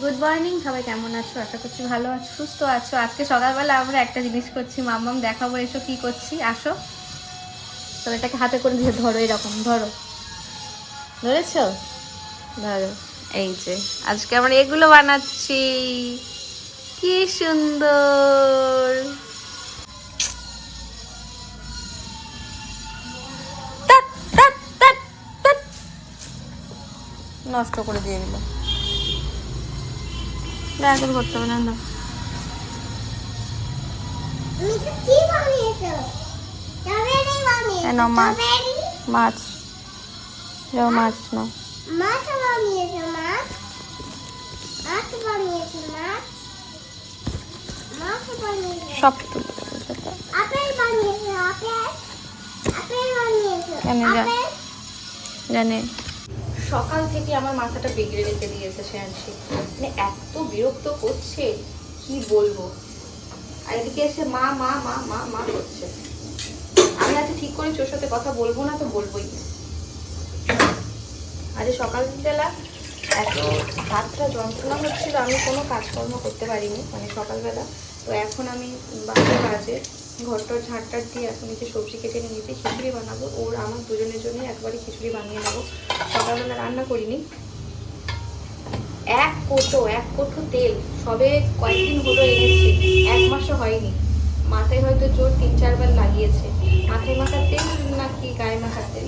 Good morning সবাই কেমন আছো? আশা করছি ভালো আছো, সুস্থ আছো। আজকে সকালবেলা আমরা একটা জিনিস করছি, মাম্মাম দেখাবো এসো কি করছি, আসো। তো এটাকে হাতে করে দিয়ে ধরো এরকম, ধরো। ধরেছো? ধরো। এই যে, আজকে আমরা এগুলো বানাচ্ছি। কি সুন্দর। নষ্ট করে দিয়ে দিল। দয়া করে করতে হবে না না মিঠু কি বানিয়েছো স্ট্রবেরি বানিয়েছো কেন মাছ? স্ট্রবেরি মাছ যাও মাছ না মাছ বানিয়েছো মাছ মাছ বানিয়েছো মাছ মাছ বানিয়েছো সব তুলে দেবো সেটা আপেল বানিয়েছো আপেল আপেল বানিয়েছো কেন যা? আপেল জানে সকাল থেকে আমার মাথাটা বিগড়ে রেখে দিয়েছে শ্যানসি মানে এত বিরক্ত করছে, কি বলব? আর এদিকে এসে মা মা মা মা মা করছে। আমি আজকে ঠিক করেছি, ওর সাথে কথা বলব না তো বলবোই। আজ সকালবেলা এত হাতটা যন্ত্রণা হচ্ছিল, আমি কোনো কাজকর্ম করতে পারিনি মানে সকালবেলা। তো এখন আমি বাজে বাজে। ঘরটার ঝাড়টার দিয়ে এখন নিচে সবজি কেটে নিয়ে নিতে খিচুড়ি বানাবো। ওর, আমার দুজনের জন্য একবারে খিচুড়ি বানিয়ে নেব। সকালবেলা রান্না করিনি। এক কোটো এক কোটো তেল, সবে কয়েকদিন হলো এনেছি। এক মাসও হয়নি। মাথায় হয়তো জোর তিন চারবার লাগিয়েছে। মাথায় মাখার তেল নাকি গায়ে মাখার তেল?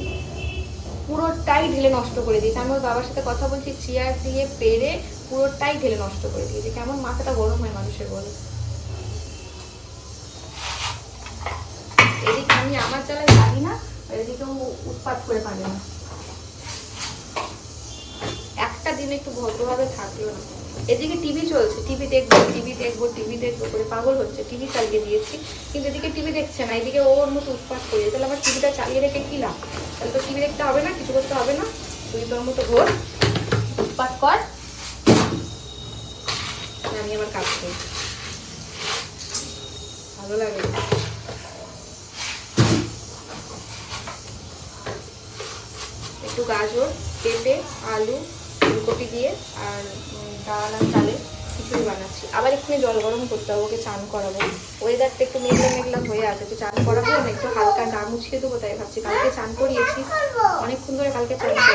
পুরোটাই ঢেলে নষ্ট করে দিয়েছে। আমি ওর বাবার সাথে কথা বলছি, চেয়ার দিয়ে পেরে পুরোটাই ঢেলে নষ্ট করে দিয়েছে। কেমন মাথাটা গরম হয় মানুষের বলে আমার জ্বালায় পারি না, আর এদিকে ও উৎপাত করে পারে না। একটা দিন একটু ভদ্রভাবে থাকল না। এদিকে টিভি চলছে টিভি দেখব টিভি দেখব টিভি দেখব করে পাগল হচ্ছে। টিভি চালিয়ে দিয়েছি, কিন্তু এদিকে টিভি দেখছে না, এদিকে ওর মতো উৎপাত করে। তাহলে আমার টিভিটা চালিয়ে রেখে কি লাভ? তাহলে তো টিভি দেখতে হবে না, কিছু করতে হবে না। তুই তোর মতো ঘোর, উৎপাত কর। আমি আমার কাজ করি। ভালো লাগে। একটু গাজর পেঁপে আলু ফুলকপি দিয়ে আর ডাল আর চালে খিচুড়ি বানাচ্ছি। আবার এক্ষুনি জল গরম করতে হবে ওকে চান করাবো। ওয়েদারটা একটু মেঘলা মেঘলা হয়ে আছে তো চান করাবো না একটু হালকা গা মুছিয়ে দেবো তাই ভাবছি কালকে চান করিয়েছি। অনেকক্ষণ ধরে কালকে চান করেছি।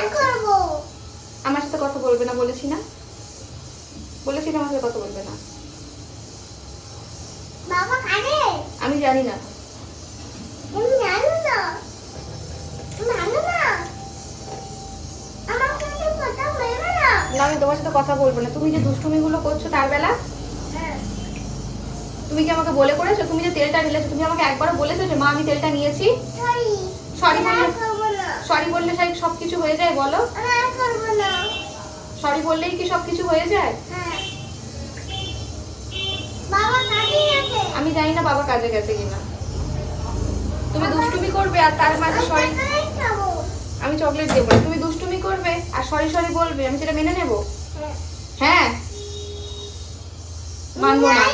আমার সাথে কথা বলবে না বলেছি না? বলেছি না আমার সাথে কথা বলবে না? আমি জানো না। না আমি তোমার সাথে কথা বলব না। তুমি যে দুষ্টুমিগুলো করছ তার বেলা? তুমি কি আমাকে বলে করেছ? তুমি যে তেলটা ঢেলেছো তুমি আমাকে একবারও বলেছ যে মা আমি তেলটা নিয়েছি সরি সরি বললে সাই সব কিছু হয়ে যায় বলো। সরি বললেই কি সব কিছু হয়ে যায়? হ্যাঁ। আমি জানি না বাবা কাজে গেছে কিনা। তুমি দুষ্টুমি করবে আর তার মাঝে সরি আমি চকলেট দেবো তুমি করবে? আর সরি সরি বলবে। আমি সেটা মেনে নেব? হ্যাঁ। মানবো না।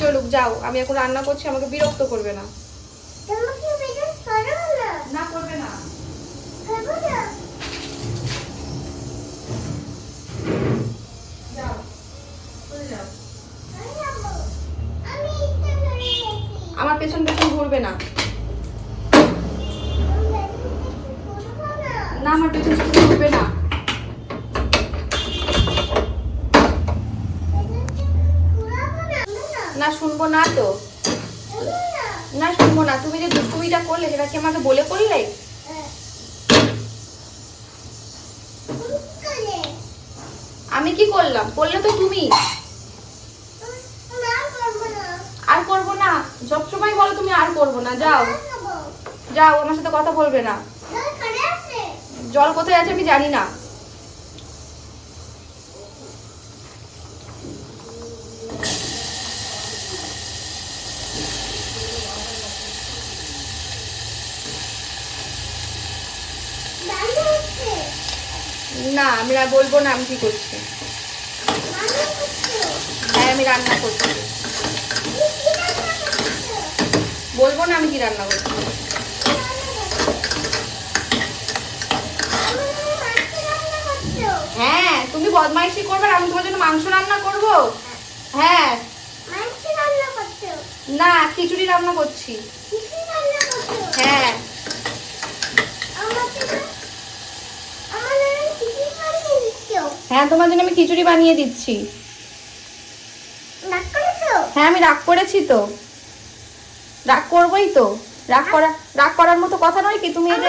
চলুক যাও। আমি এখন রান্না করছি আমাকে বিরক্ত করবে না। না। করবে না। আমার পেছন পেছন ঘুরবে না আমি করব না, আমার পেছন পেছন ঘুরবে না। না, শুনব না তো। না, শুনব না। তুমি যে দুষ্টুমিটা করলে, সেটা কি আমাকে বলে করলে? আমি কি করলাম? করলে তো তুমি। আর করব না। সবসময় বলো তুমি আর করব না, যাও। যাও, আমার সাথে কথা বলবে না। জল কোথায় আছে আমি জানি না। না, আমি আর বলব না আমি কি করছি। হ্যাঁ আমি রান্না করছি। বলব না আমি কি রান্না করছি। তুমি বদমাইশি করবে আর আমি তোমার জন্য মাংস রান্না করব? হ্যাঁ। মাংস রান্না করছ? না খিচুড়ি রান্না করছি। কিছু রান্না করছ? হ্যাঁ। হ্যাঁ তোমার জন্য আমি খিচুড়ি বানিয়ে দিচ্ছি। হ্যাঁ আমি রাগ করেছি তো। রাগ করবোই তো। রাগ করা রাগ করার মতো কথা নয় কি? তুমি আমি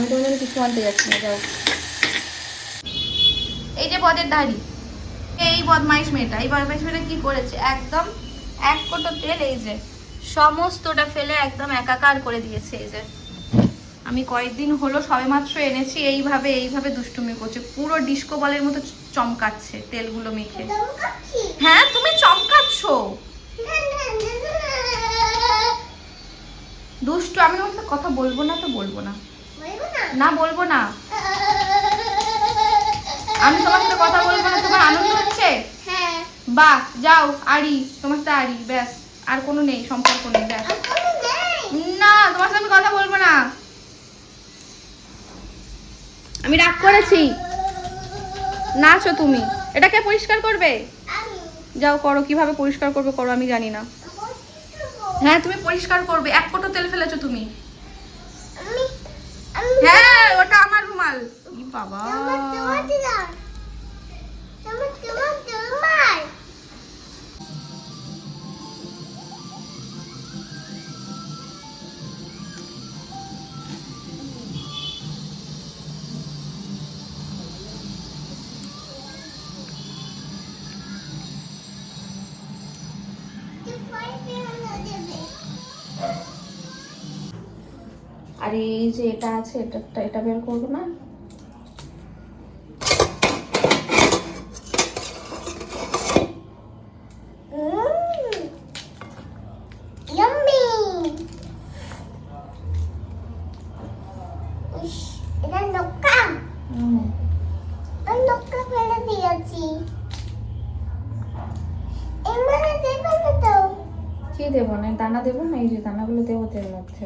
তোমার জন্য কিছু আনতে যাচ্ছি না যাও। এই যে বদের দাড়ি এই বদমাইশ মেয়েটা এই বদমাইশ মেয়েটা কি করেছে? একদম এক কোটো তেল এই যে সমস্তটা ফেলে একদম একাকার করে দিয়েছে এই যে। আমি কয়েকদিন হলো সবেমাত্র এনেছি এইভাবে এইভাবে দুষ্টুমি করছে পুরো ডিস্কো বলের মতো চমকাচ্ছে তেলগুলো মেখে। হ্যাঁ তুমি চমকাচ্ছো? দুষ্টু আমি সাথে কথা বলব না তো বলব না? না বলব না। আমি তোমার সাথে কথা বলব না তোমার আনন্দ হচ্ছে? হ্যাঁ। বাহ যাও আড়ি তোমার সাথে আড়ি ব্যাস আর কোনো নেই সম্পর্ক নেই ব্যাস। না তোমার সাথে আমি কথা বলব না। আমি রাগ করেছি। নাচো তুমি। এটাকে পরিষ্কার করবে? যাও করো কীভাবে পরিষ্কার করবে করো আমি জানি না। হ্যাঁ তুমি পরিষ্কার করবে। এক কোটো তেল ফেলেছো তুমি। হ্যাঁ ওটা আমার রুমাল। বাবা আর এই যে এটা আছে এটা এটা বের করব না Yummy! ইস, এটা লঙ্কা হুম। আমি লঙ্কা ফেলে দিয়েছি এমনি দেবে না তো কি দেবো না? দানা দেবো না? এই যে দানাগুলো দেবো তের মধ্যে।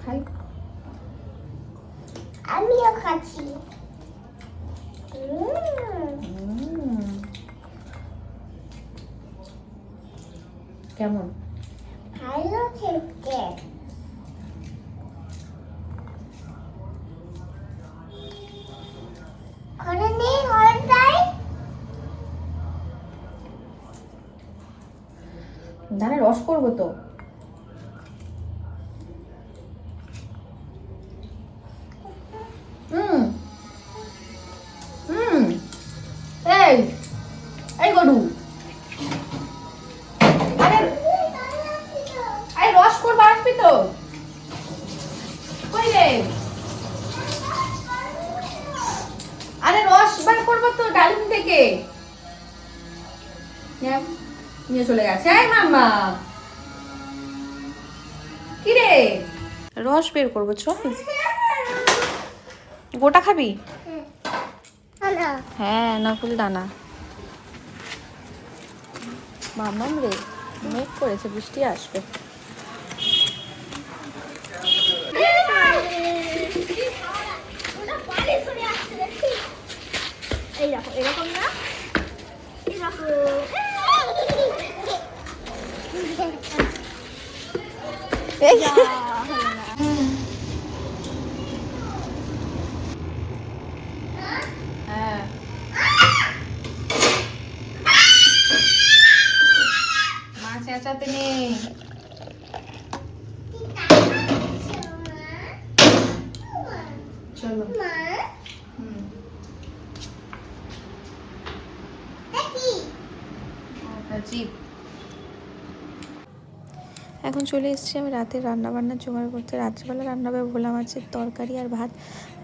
খাই। আমিও খাচ্ছি। কেমন? ভালো খেতে। দানা রস করব তো। তো? কই রে? আরে রস বার করব তো ডালিম থেকে। নিয়ে চলে গেছে। এই মাম্মা। কি রে? রস বের করব চল। গোটা খাবি? হ্যাঁ নকুল দানা। মামাম রে মেঘ করেছে বৃষ্টি আসবে। এই দেখো এরকম না এই দেখো হ্যাঁ মা চেঁচাতে নেই চলো মা হুম দেখি জিপ এখন চলে এসেছি আমি রাতের রান্না বান্নার জোগাড় করতে। রাত্রিবেলা রান্না হবে ভোলা মাছের তরকারি আর ভাত।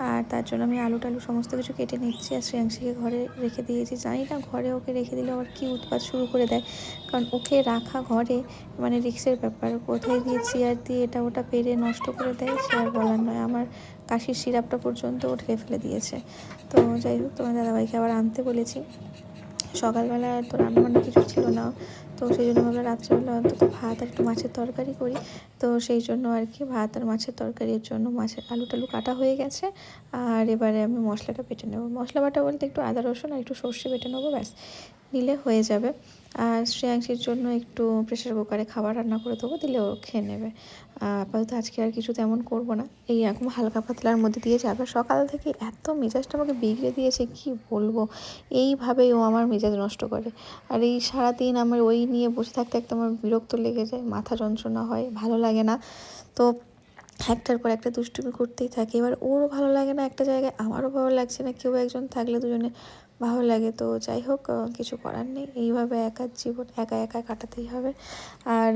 আর তার জন্য আমি আলু টালু সমস্ত কিছু কেটে নিচ্ছি আর শ্রেয়াংশীকে ঘরে রেখে দিয়েছি। জানি না ঘরে ওকে রেখে দিলে আবার কী উৎপাত শুরু করে দেয়। কারণ ওকে রাখা ঘরে মানে রিক্সের ব্যাপার। কোথায় দিয়ে চেয়ার দিয়ে এটা ওটা পেরে নষ্ট করে দেয়, সে আর বলার নয়। আমার কাশির সিরাপটা পর্যন্ত ও ঢেলে ফেলে দিয়েছে। তো যাই হোক, তোমার দাদাভাইকে আবার আনতে বলেছি। সকালবেলা তো রান্নাবান্না কিছু ছিল না, তো সেই জন্য ভাবলাম রাত্রেবেলা অন্তত ভাত আর একটু মাছের তরকারি করি। তো সেই জন্য আর কি ভাত আর মাছের তরকারির জন্য মাছের আলু টালু কাটা হয়ে গেছে, আর এবারে আমি মশলাটা বেটে নেব। মশলা বাটা বলতে একটু আদা, রসুন আর একটু সর্ষে বেটে নেব, ব্যাস নিলে হয়ে যাবে। আর শ্রেয়াংশীর জন্য একটু প্রেশার কুকারে খাবার রান্না করে দেবো দিলে ও খেয়ে নেবে। আপাতত আজকে আর কিছু তেমন করব না। এই রকম হালকা পাতলার মধ্যে দিয়ে যাবে। সকাল থেকে এত মেজাজটা আমাকে বিগড়ে দিয়েছে, কি বলব? এইভাবেই ও আমার মেজাজ নষ্ট করে। আর এই সারাদিন আমার ওই নিয়ে বসে থাকতে থাকতে আমার বিরক্ত লেগে যায়, মাথা যন্ত্রণা হয়, ভালো লাগে না। তো একটার পর একটা দুষ্টুমি করতেই থাকে। এবার ওরও ভালো লাগে না, একটা জায়গায় আমারও ভালো লাগছে না। কেউ একজন থাকলে দুজনে ভালো লাগে। তো যাই হোক কিছু করার নেই। এইভাবে একার জীবন, একা একা কাটাতেই হবে। আর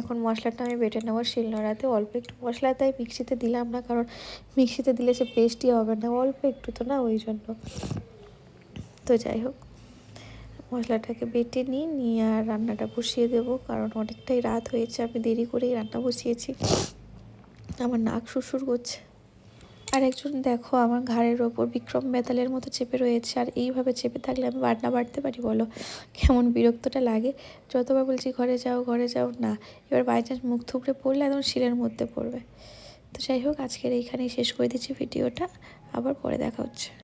এখন মশলাটা আমি বেটে নেব শিলনোড়াতে। অল্প একটু মশলা তাই মিক্সিতে দিলাম না, কারণ মিক্সিতে দিলে সে পেস্টই হবে না, অল্প একটু তো না, ওই জন্য। তো যাই হোক, মশলাটাকে বেটে নিই নিয়ে আর রান্নাটা বসিয়ে দেবো, কারণ অনেকটাই রাত হয়েছে, আমি দেরি করেই রান্না বসিয়েছি। আমার নাক সুরসুর করছে। আর একজন দেখো, আমার ঘাড়ের ওপর বিক্রম বেতালের মতো চেপে রয়েছে, আর এইভাবে চেপে থাকলে আমি বাটনা বাড়তে পারি, বলো। কেমন বিরক্তটা লাগে। যতবার বলছি, ঘরে যাও ঘরে যাও। না, এবার বাই চান্স মুখ থুবড়ে পড়লে একদম শিলের মধ্যে পড়বে। তো যাই হোক, আজকের এইখানেই শেষ করে দিচ্ছি ভিডিওটা। আবার পরে দেখা হচ্ছে।